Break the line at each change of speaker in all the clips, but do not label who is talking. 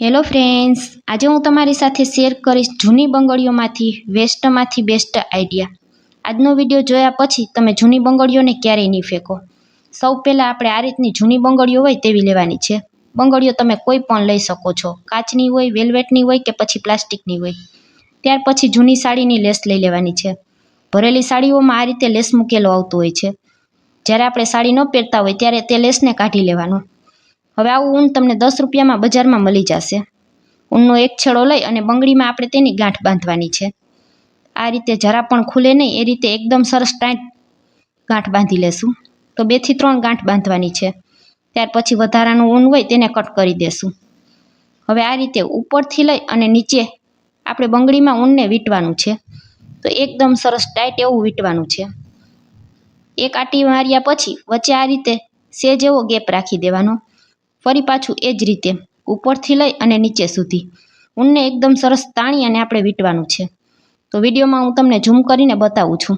Hello friends આજે હું તમારી સાથે શેર કરીશ જૂની બંગડીઓમાંથી વેસ્ટમાંથી બેસ્ટ આઈડિયા આજનો વીડિયો જોયા પછી તમે જૂની બંગડીઓને ક્યારેય નહીં ફેંકો. સૌ પહેલાં આપણે આ રીતની જૂની બંગડીઓ હોય તેવી લેવાની છે. બંગડીઓ તમે કોઈ પણ લઈ શકો છો. કાચની હોય, વેલ્વેટની હોય કે પછી પ્લાસ્ટિકની હોય. ત્યાર પછી જૂની સાડીની લેસ લઈ લેવાની છે. ભરેલી સાડીઓમાં આ રીતે લેસ મૂકેલો આવતો હોય છે. જ્યારે આપણે સાડી ન પહેરતા હોય ત્યારે તે લેસને કાઢી લેવાનો. હવે આવું ઊન તમને દસ રૂપિયામાં બજારમાં મળી જશે. ઊનનો એક છેડો લઈ અને બંગડીમાં આપણે તેની ગાંઠ બાંધવાની છે. આ રીતે જરા પણ ખુલે નહીં, એ રીતે એકદમ સરસ ટાઈટ ગાંઠ બાંધી લેશું. તો બેથી ત્રણ ગાંઠ બાંધવાની છે. ત્યાર પછી વધારાનું ઊન હોય તેને કટ કરી દેશું. હવે આ રીતે ઉપરથી લઈ અને નીચે આપણે બંગડીમાં ઊનને વીંટવાનું છે. તો એકદમ સરસ ટાઈટ એવું વીંટવાનું છે. એક આટી માર્યા પછી વચ્ચે આ રીતે સેજ એવો ગેપ રાખી દેવાનો. ફરી પાછું એ જ રીતે ઉપરથી લઈ અને નીચે સુધી. ઊનને એકદમ સરસ તાણી અને આપણે વીંટવાનું છે. તો વિડીયોમાં હું તમને ઝૂમ કરીને બતાવું છું.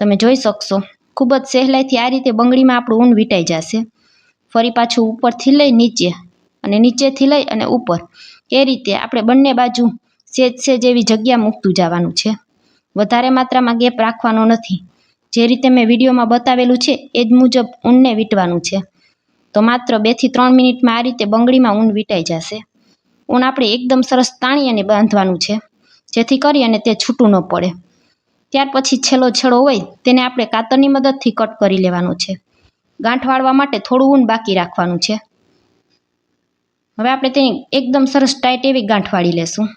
તમે જોઈ શકશો, ખૂબ જ સહેલાઈથી આ રીતે બંગડીમાં આપણું ઊન વીંટાઈ જશે. ફરી પાછું ઉપરથી લઈ નીચે અને નીચેથી લઈ અને ઉપર. એ રીતે આપણે બંને બાજુ સેજ સેજ એવી જગ્યા મૂકતું જવાનું છે. વધારે માત્રામાં ગેપ રાખવાનો નથી. જે રીતે મેં વિડીયોમાં બતાવેલું છે, એ જ મુજબ ઊનને વીંટવાનું છે. તો માત્ર બેથી ત્રણ મિનિટમાં આ રીતે બંગડીમાં ઊન વીંટાઈ જશે. ઊન આપણે એકદમ સરસ તાણી અને બાંધવાનું છે, જેથી કરી અને તે છૂટું ન પડે. ત્યાર પછી છેલ્લો છેડો હોય, તેને આપણે કાતરની મદદથી કટ કરી લેવાનો છે. ગાંઠ વાળવા માટે થોડું ઊન બાકી રાખવાનું છે. હવે આપણે તેની એકદમ સરસ ટાઈટ એવી ગાંઠ વાળી લેશું.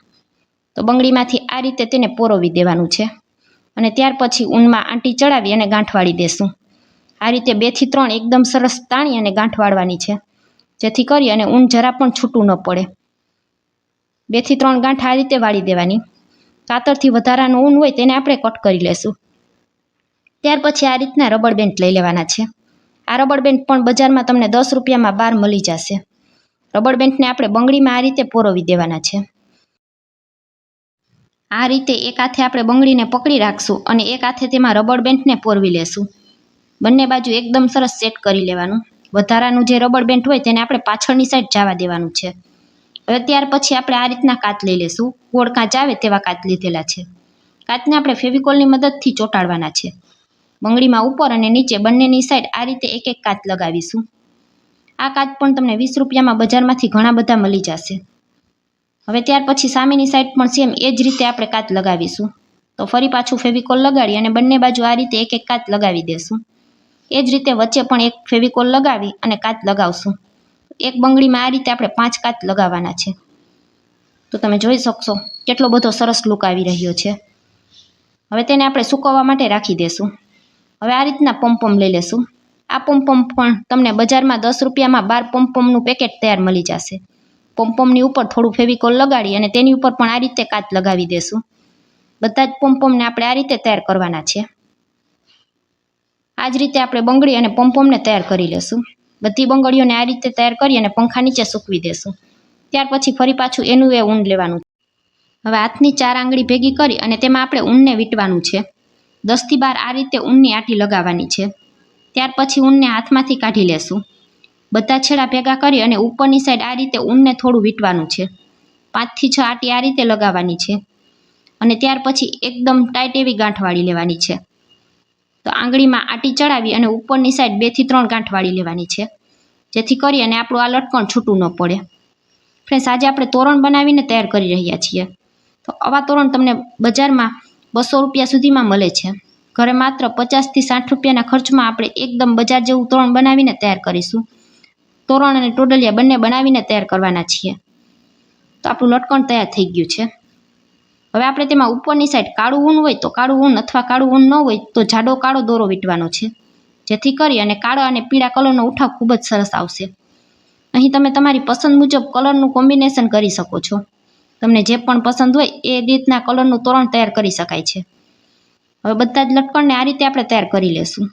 તો બંગડીમાંથી આ રીતે તેને પોરોવી દેવાનું છે. અને ત્યાર પછી ઊનમાં આંટી ચડાવી અને ગાંઠ વાળી દેશું. આ રીતે બેથી ત્રણ એકદમ સરસ તાણી અને ગાંઠ વાળવાની છે. જેથી કરી અને ઊન જરા પણ છૂટું ન પડે. બેથી ત્રણ ગાંઠ આ રીતે વાળી દેવાની. કાતરથી વધારાનું ઊન હોય તેને આપણે કટ કરી લેશું. ત્યાર પછી આ રીતના રબર બેન્ડ લઈ લેવાના છે. આ રબર બેન્ડ પણ બજારમાં તમને દસ રૂપિયામાં બાર મળી જશે. રબર બેન્ડને આપણે બંગડીમાં આ રીતે પોરવી દેવાના છે. આ રીતે એક હાથે આપણે બંગડીને પકડી રાખશું અને એક હાથે તેમાં રબર બેન્ડને પોરવી લેશું. બંને બાજુ એકદમ સરસ સેટ કરી લેવાનું. વધારાનું જે રબર બેન્ડ હોય તેને આપણે પાછળની સાઈડ જવા દેવાનું છે. હવે ત્યાર પછી આપણે આ રીતના કાચ લઈ લેશું. ગોળ કાચ આવે તેવા કાચ લીધેલા છે. કાચને આપણે ફેવિકોલની મદદથી ચોંટાડવાના છે. બંગડીમાં ઉપર અને નીચે બંનેની સાઈડ આ રીતે એક એક કાચ લગાવીશું. આ કાચ પણ તમને વીસ રૂપિયામાં બજારમાંથી ઘણા બધા મળી જશે. હવે ત્યાર પછી સામેની સાઈડ પણ સેમ એ જ રીતે આપણે કાચ લગાવીશું. તો ફરી પાછું ફેવિકોલ લગાડી અને બંને બાજુ આ રીતે એક એક કાચ લગાવી દેશું. એ જ રીતે વચ્ચે પણ એક ફેવિકોલ લગાવી અને કાચ લગાવશું. એક બંગડીમાં આ રીતે આપણે પાંચ કાચ લગાવવાના છે. તો તમે જોઈ શકશો કેટલો બધો સરસ લુક આવી રહ્યો છે. હવે તેને આપણે સૂકવવા માટે રાખી દેશું. હવે આ રીતના પંપમ લઈ લેશું. આ પંપમ પણ તમને બજારમાં દસ રૂપિયામાં બાર પંપમનું પેકેટ તૈયાર મળી જશે. પંપમની ઉપર થોડું ફેવિકોલ લગાડી અને તેની ઉપર પણ આ રીતે કાચ લગાવી દેશું. બધા જ પંપમને આપણે આ રીતે તૈયાર કરવાના છે. આ જ રીતે આપણે બંગડી અને પંપોમને તૈયાર કરી લઈશું બધી બંગડીઓને આ રીતે તૈયાર કરી અને પંખા નીચે સૂકવી દેશું. ત્યાર પછી ફરી પાછું એનું એ ઊન લેવાનું. હવે હાથની ચાર આંગળી ભેગી કરી અને તેમાં આપણે ઊનને વીંટવાનું છે. દસથી બાર આ રીતે ઊનની આટી લગાવવાની છે. ત્યાર પછી ઊનને હાથમાંથી કાઢી લેશું. બધા છેડા ભેગા કરી અને ઉપરની સાઈડ આ રીતે ઊનને થોડું વીંટવાનું છે. પાંચથી છ આટી આ રીતે લગાવવાની છે. અને ત્યાર પછી એકદમ ટાઈટ એવી ગાંઠ વાળી લેવાની છે. તો આંગળીમાં આટી ચડાવી અને ઉપરની સાઈડ બેથી ત્રણ ગાંઠ વાળી લેવાની છે. જેથી કરી અને આપણું આ લટકણ છૂટું ન પડે. ફ્રેન્ડ્સ આજે આપણે તોરણ બનાવીને તૈયાર કરી રહ્યા છીએ. તો આવા તોરણ તમને બજારમાં બસો રૂપિયા સુધીમાં મળે છે. ઘરે માત્ર પચાસથી સાઠ રૂપિયાના ખર્ચમાં આપણે એકદમ બજાર જેવું તોરણ બનાવીને તૈયાર કરીશું. તોરણ અને ટોડલિયા બંને બનાવીને તૈયાર કરવાના છીએ. તો આપણું લટકણ તૈયાર થઈ ગયું છે. હવે આપણે તેમાં ઉપરની સાઈડ કાળું ઊન હોય તો કાળું ઊન અથવા કાળું ઊન ન હોય તો જાડો કાળો દોરો વીંટવાનો છે. જેથી કરી અને કાળા અને પીળા કલરનો ઉઠાવ ખૂબ જ સરસ આવશે. અહીં તમે તમારી પસંદ મુજબ કલરનું કોમ્બિનેશન કરી શકો છો. તમને જે પણ પસંદ હોય એ રીતના કલરનું તોરણ તૈયાર કરી શકાય છે. હવે બધા જ લટકણને આ રીતે આપણે તૈયાર કરી લેશું.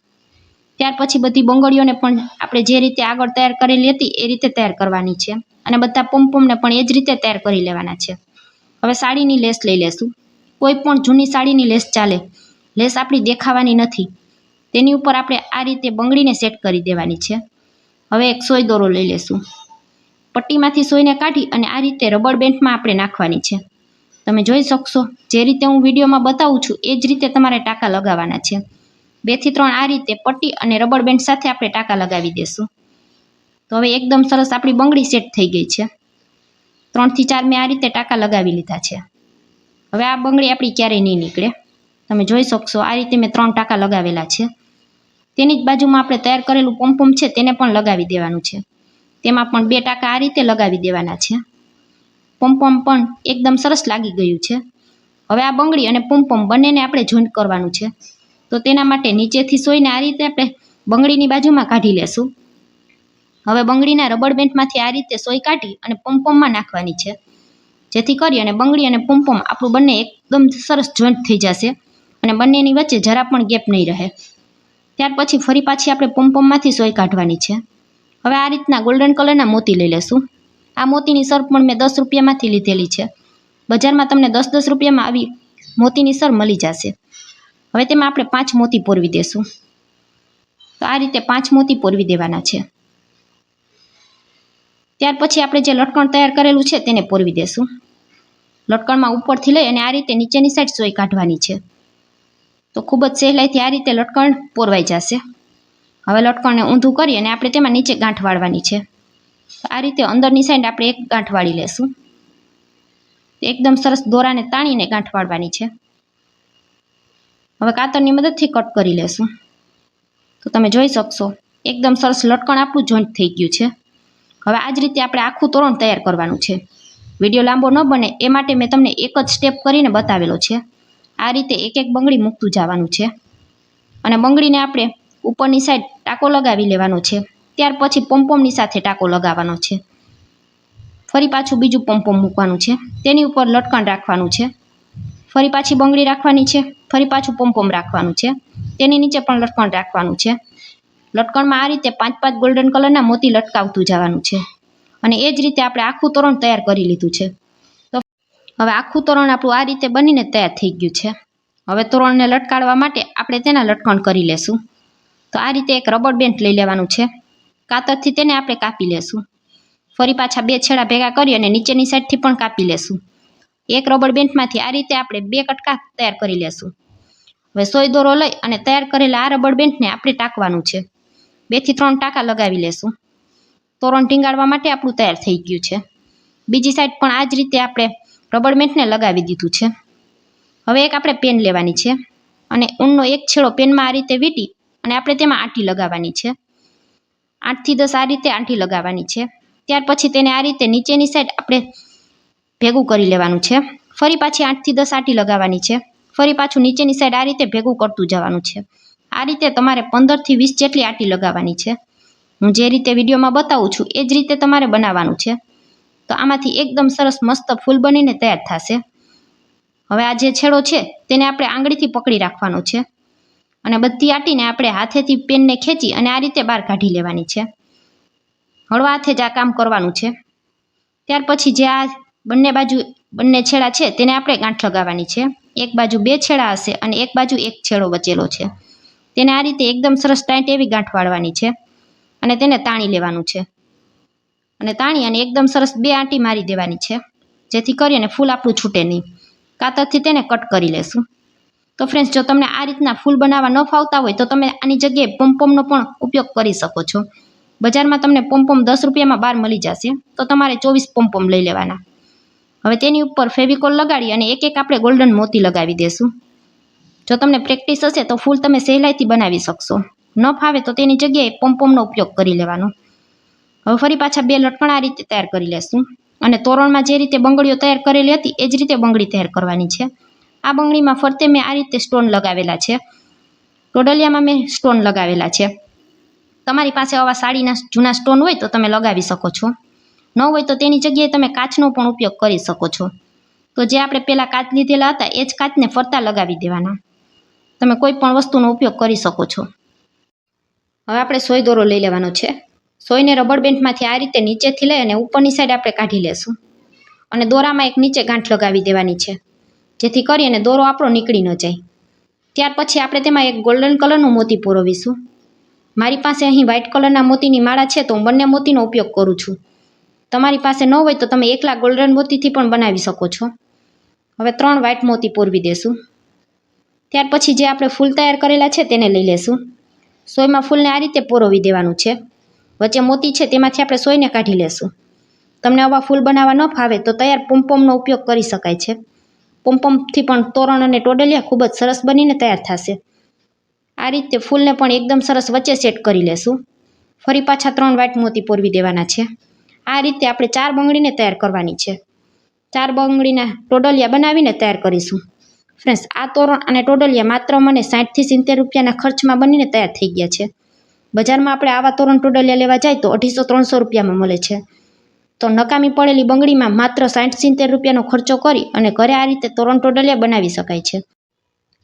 ત્યાર પછી બધી બંગડીઓને પણ આપણે જે રીતે આગળ તૈયાર કરેલી હતી એ રીતે તૈયાર કરવાની છે. અને બધા પંપમને પણ એ જ રીતે તૈયાર કરી લેવાના છે. હવે સાડીની લેસ લઈ લેશું. કોઈ પણ જૂની સાડીની લેસ ચાલે. લેસ આપણી દેખાવાની નથી. તેની ઉપર આપણે આ રીતે બંગડીને સેટ કરી દેવાની છે. હવે એક સોય દોરો લઈ લેશું. પટ્ટીમાંથી સોયને કાઢી અને આ રીતે રબર બેન્ડમાં આપણે નાખવાની છે. તમે જોઈ શકશો, જે રીતે હું વિડીયોમાં બતાવું છું, એ જ રીતે તમારે ટાંકા લગાવવાના છે. બેથી ત્રણ આ રીતે પટ્ટી અને રબર બેન્ડ સાથે આપણે ટાંકા લગાવી દઈશું તો હવે એકદમ સરસ આપણી બંગડી સેટ થઈ ગઈ છે. ત્રણથી ચાર મેં આ રીતે ટાંકા લગાવી લીધા છે. હવે આ બંગડી આપણી ક્યારેય નહીં નીકળે. તમે જોઈ શકશો, આ રીતે મેં ત્રણ ટાંકા લગાવેલા છે. તેની જ બાજુમાં આપણે તૈયાર કરેલું પંપમ છે તેને પણ લગાવી દેવાનું છે. તેમાં પણ બે ટાંકા આ રીતે લગાવી દેવાના છે. પંપમ પણ એકદમ સરસ લાગી ગયું છે. હવે આ બંગડી અને પંપમ બંનેને આપણે જોઈન્ટ કરવાનું છે. તો તેના માટે નીચેથી સોઈને આ રીતે આપણે બંગડીની બાજુમાં કાઢી લેશું. હવે બંગડીના રબર બેન્ડમાંથી આ રીતે સોય કાઢી અને પંપમમાં નાખવાની છે. જેથી કરી અને બંગડી અને પંપમ આપણું બંને એકદમ સરસ જોઈન્ટ થઈ જશે અને બંનેની વચ્ચે જરા પણ ગેપ નહીં રહે. ત્યાર પછી ફરી પાછી આપણે પંપમમાંથી સોય કાઢવાની છે. હવે આ રીતના ગોલ્ડન કલરના મોતી લઈ લેશું. આ મોતીની સર પણ મેં દસ રૂપિયામાંથી લીધેલી છે. બજારમાં તમને દસ દસ રૂપિયામાં આવી મોતીની સર મળી જશે. હવે તેમાં આપણે પાંચ મોતી પોરવી દેશું. તો આ રીતે પાંચ મોતી પોરવી દેવાના છે. ત્યાર પછી આપણે જે લટકણ તૈયાર કરેલું છે તેને પોરવી દેશું. લટકણમાં ઉપરથી લઈ અને આ રીતે નીચેની સાઈડ સોય કાઢવાની છે. તો ખૂબ જ સહેલાઈથી આ રીતે લટકણ પોરવાઈ જશે. હવે લટકણને ઊંધું કરી અને આપણે તેમાં નીચે ગાંઠ વાળવાની છે. આ રીતે અંદરની સાઈડ આપણે એક ગાંઠ વાળી લેશું. એકદમ સરસ દોરાને તાણીને ગાંઠ વાળવાની છે. હવે કાતરની મદદથી કટ કરી લેશું. તો તમે જોઈ શકશો, એકદમ સરસ લટકણ આપણું જોઈન્ટ થઈ ગયું છે. હવે આ જ રીતે આપણે આખું તોરણ તૈયાર કરવાનું છે. વીડિયો લાંબો ન બને, એ માટે મેં તમને એક જ સ્ટેપ કરીને બતાવેલો છે. આ રીતે એક એક બંગડી મૂકતું જવાનું છે. અને બંગડીને આપણે ઉપરની સાઈડ ટાંકો લગાવી લેવાનો છે. ત્યાર પછી પંપોમની સાથે ટાંકો લગાવવાનો છે. ફરી પાછું બીજું પંપોમ મૂકવાનું છે. તેની ઉપર લટકણ રાખવાનું છે. ફરી પાછી બંગડી રાખવાની છે. ફરી પાછું પંપોમ રાખવાનું છે. તેની નીચે પણ લટકણ રાખવાનું છે. લટકણમાં આ રીતે પાંચ પાંચ ગોલ્ડન કલરના મોતી લટકાવતું જવાનું છે. અને એ જ રીતે આપણે આખું તોરણ તૈયાર કરી લીધું છે. તો હવે આખું તોરણ આપણું આ રીતે બનીને તૈયાર થઈ ગયું છે. હવે તોરણને લટકાડવા માટે આપણે તેના લટકણ કરી લેશું. તો આ રીતે એક રબર બેન્ડ લઈ લેવાનું છે. કાતરથી તેને આપણે કાપી લેશું. ફરી પાછા બે છેડા ભેગા કરી અને નીચેની સાઈડથી પણ કાપી લેશું. એક રબર બેન્ડમાંથી આ રીતે આપણે બે કટકા તૈયાર કરી લેશું. હવે સોય દોરો લઈ અને તૈયાર કરેલા આ રબર બેન્ડને આપણે ટાંકવાનું છે. બેથી ત્રણ ટાંકા લગાવી લેશું. તોરણ ટીંગાડવા માટે આપણું તૈયાર થઈ ગયું છે. બીજી સાઈડ પણ આ જ રીતે આપણે રબર મેટને લગાવી દીધું છે. હવે એક આપણે પેન લેવાની છે અને ઊનનો એક છેડો પેનમાં આ રીતે વીંટી અને આપણે તેમાં આંટી લગાવવાની છે. આઠથી દસ આ રીતે આંટી લગાવવાની છે. ત્યાર પછી તેને આ રીતે નીચેની સાઈડ આપણે ભેગું કરી લેવાનું છે. ફરી પાછી આઠથી દસ આંટી લગાવવાની છે. ફરી પાછું નીચેની સાઈડ આ રીતે ભેગું કરતું જવાનું છે. આ રીતે તમારે પંદરથી વીસ જેટલી આંટી લગાવવાની છે. હું જે રીતે વિડીયોમાં બતાવું છું, એ જ રીતે તમારે બનાવવાનું છે. તો આમાંથી એકદમ સરસ મસ્ત ફૂલ બનીને તૈયાર થશે. હવે આ જે છેડો છે, તેને આપણે આંગળીથી પકડી રાખવાનો છે. અને બધી આટીને આપણે હાથેથી પેનને ખેંચી અને આ રીતે બહાર કાઢી લેવાની છે. હળવા હાથે જ આ કામ કરવાનું છે. ત્યાર પછી જે આ બંને બાજુ, બંને છેડા છે, તેને આપણે ગાંઠ લગાવવાની છે. એક બાજુ બે છેડા હશે અને એક બાજુ એક છેડો બચેલો છે. તેને આ રીતે એકદમ સરસ ટાઈટ એવી ગાંઠ વાળવાની છે અને તેને તાણી લેવાનું છે. અને તાણી અને એકદમ સરસ બે આંટી મારી દેવાની છે, જેથી કરીને ફૂલ આપણું છૂટે નહીં. કાતરથી તેને કટ કરી લેશું. તો ફ્રેન્ડ્સ જો તમને આ રીતના ફૂલ બનાવવા ન ફાવતા હોય તો તમે આની જગ્યાએ પંપોમનો પણ ઉપયોગ કરી શકો છો. બજારમાં તમને પોમપોમ દસ રૂપિયામાં બાર મળી જશે. તો તમારે ચોવીસ પંપોમ લઈ લેવાના. હવે તેની ઉપર ફેવિકોલ લગાડી અને એક એક આપણે ગોલ્ડન મોતી લગાવી દેશું. જો તમને પ્રેક્ટિસ હશે તો ફૂલ તમે સહેલાઈથી બનાવી શકશો. ન ફાવે તો તેની જગ્યાએ પોમપોમનો ઉપયોગ કરી લેવાનો. હવે ફરી પાછા બે લટકણ રીતે તૈયાર કરી લેશું. અને તોરણમાં જે રીતે બંગડીઓ તૈયાર કરેલી હતી, એ જ રીતે બંગડી તૈયાર કરવાની છે. આ બંગડીમાં ફરતે મેં આ રીતે સ્ટોન લગાવેલા છે. ટોડલિયામાં મેં સ્ટોન લગાવેલા છે. તમારી પાસે આવા સાડીના જૂના સ્ટોન હોય તો તમે લગાવી શકો છો. ન હોય તો તેની જગ્યાએ તમે કાચનો પણ ઉપયોગ કરી શકો છો. તો જે આપણે પહેલાં કાચ લીધેલા હતા, એ જ કાચને ફરતા લગાવી દેવાના. તમે કોઈ પણ વસ્તુનો ઉપયોગ કરી શકો છો. હવે આપણે સોય દોરો લઈ લેવાનો છે. સોયને રબર બેન્ડમાંથી આ રીતે નીચેથી લઈ અને ઉપરની સાઈડ આપણે કાઢી લેશું. અને દોરામાં એક નીચે ગાંઠ લગાવી દેવાની છે, જેથી કરી અને દોરો આપણો નીકળી ન જાય. ત્યાર પછી આપણે તેમાં એક ગોલ્ડન કલરનું મોતી પુરવીશું. મારી પાસે અહીં વ્હાઇટ કલરના મોતીની માળા છે, તો હું બંને મોતીનો ઉપયોગ કરું છું. તમારી પાસે ન હોય તો તમે એકલા ગોલ્ડન મોતીથી પણ બનાવી શકો છો. હવે ત્રણ વ્હાઇટ મોતી પૂરવી દેશું. ત્યાર પછી જે આપણે ફૂલ તૈયાર કરેલા છે તેને લઈ લેશું. સોયમાં ફૂલને આ રીતે પોરોવી દેવાનું છે. વચ્ચે મોતી છે તેમાંથી આપણે સોયને કાઢી લેશું. તમને આવા ફૂલ બનાવવા ન ફાવે તો તૈયાર પોમપોમનો ઉપયોગ કરી શકાય છે. પોમપોમથી પણ તોરણ અને ટોડલિયા ખૂબ જ સરસ બનીને તૈયાર થશે. આ રીતે ફૂલને પણ એકદમ સરસ વચ્ચે સેટ કરી લેશું. ફરી પાછા ત્રણ વ્હાઈટ મોતી પોરવી દેવાના છે. આ રીતે આપણે ચાર બંગડીને તૈયાર કરવાની છે. ચાર બંગડીના ટોડલિયા બનાવીને તૈયાર કરીશું. ફ્રેન્ડ્સ, આ તોરણ અને ટોડલિયા માત્ર મને સાઠથી સિત્તેર રૂપિયાના ખર્ચમાં બનીને તૈયાર થઈ ગયા છે. બજારમાં આપણે આવા તોરણ ટોડલિયા લેવા જાય તો અઢીસો ત્રણસો રૂપિયામાં મળે છે. તો નકામી પડેલી બંગડીમાં માત્ર સાઠ સિત્તેર રૂપિયાનો ખર્ચો કરી અને ઘરે આ રીતે તોરણ ટોડલિયા બનાવી શકાય છે.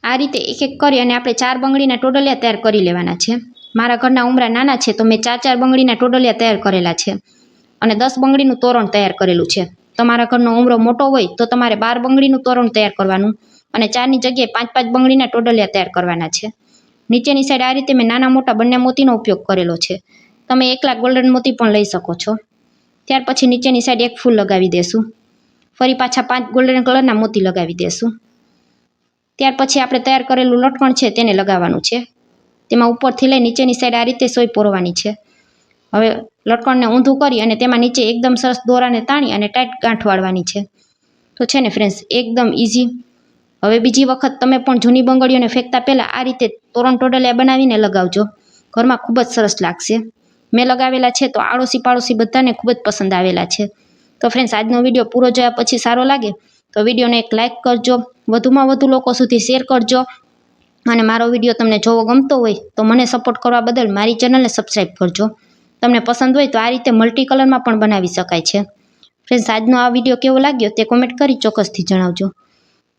આ રીતે એક એક કરી અને આપણે ચાર બંગડીના ટોડલિયા તૈયાર કરી લેવાના છે. મારા ઘરના ઉમરા નાના છે તો મેં ચાર ચાર બંગડીના ટોડલિયા તૈયાર કરેલા છે અને દસ બંગડીનું તોરણ તૈયાર કરેલું છે. તમારા ઘરનો ઉમરો મોટો હોય તો તમારે બાર બંગડીનું તોરણ તૈયાર કરવાનું. અને ચારની જગ્યાએ પાંચ પાંચ બંગડીના ટોડલિયા તૈયાર કરવાના છે. નીચેની સાઈડ આ રીતે મેં નાના મોટા બંને મોતીનો ઉપયોગ કરેલો છે. તમે એકલા ગોલ્ડન મોતી પણ લઈ શકો છો. ત્યાર પછી નીચેની સાઈડ એક ફૂલ લગાવી દેશું. ફરી પાછા પાંચ ગોલ્ડન કલરના મોતી લગાવી દેશું. ત્યાર પછી આપણે તૈયાર કરેલું લટકણ છે તેને લગાવવાનું છે. તેમાં ઉપરથી લઈ નીચેની સાઈડ આ રીતે સોય પોરવાની છે. હવે લટકણને ઊંધું કરી અને તેમાં નીચે એકદમ સરસ દોરાને તાણી અને ટાઈટ ગાંઠ વાળવાની છે. તો છે ને ફ્રેન્ડ્સ એકદમ ઇઝી હવે બીજી વખત તમે પણ જૂની બંગડીઓને ફેંકતા પહેલાં આ રીતે તોરણ ટોડલિયા બનાવીને લગાવજો. ઘરમાં ખૂબ જ સરસ લાગશે. મેં લગાવેલા છે તો આડોશી પાડોશી બધાને ખૂબ જ પસંદ આવેલા છે. તો ફ્રેન્ડ્સ આજનો વીડિયો પૂરો જોયા પછી સારો લાગે તો વિડીયોને એક લાઇક કરજો. વધુમાં વધુ લોકો સુધી શેર કરજો. અને મારો વીડિયો તમને જોવો ગમતો હોય તો મને સપોર્ટ કરવા બદલ મારી ચેનલને સબસ્ક્રાઈબ કરજો. તમને પસંદ હોય તો આ રીતે મલ્ટી કલરમાં પણ બનાવી શકાય છે. ફ્રેન્ડ્સ આજનો આ વીડિયો કેવો લાગ્યો તે કોમેન્ટ કરી ચોક્કસથી જણાવજો.